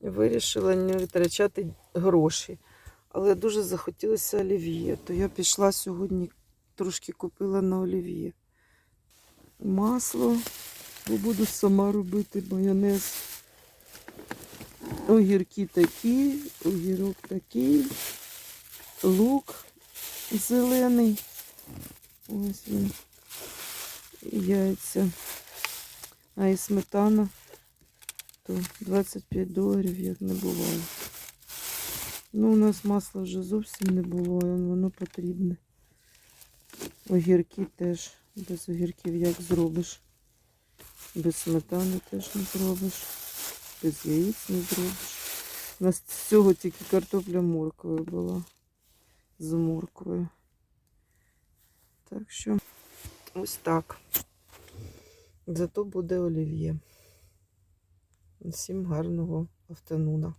Вирішила не витрачати гроші. Але дуже захотілося олів'є, то я пішла сьогодні, трошки купила на олів'є. Масло, бо буду сама робити майонез. Огірки такі, огірок такий, лук зелений. Ось він. Яйця. А і сметана, то 25 доларів, як не бувало. Ну, у нас масла вже зовсім не було, воно потрібне. Огірки теж. Без огірків як зробиш. Без сметани теж не зробиш. Без яєць не зробиш. У нас з цього тільки картопля морквою була. З морквою. Так що ось так. Зато буде олів'є. Всім гарного автонуна.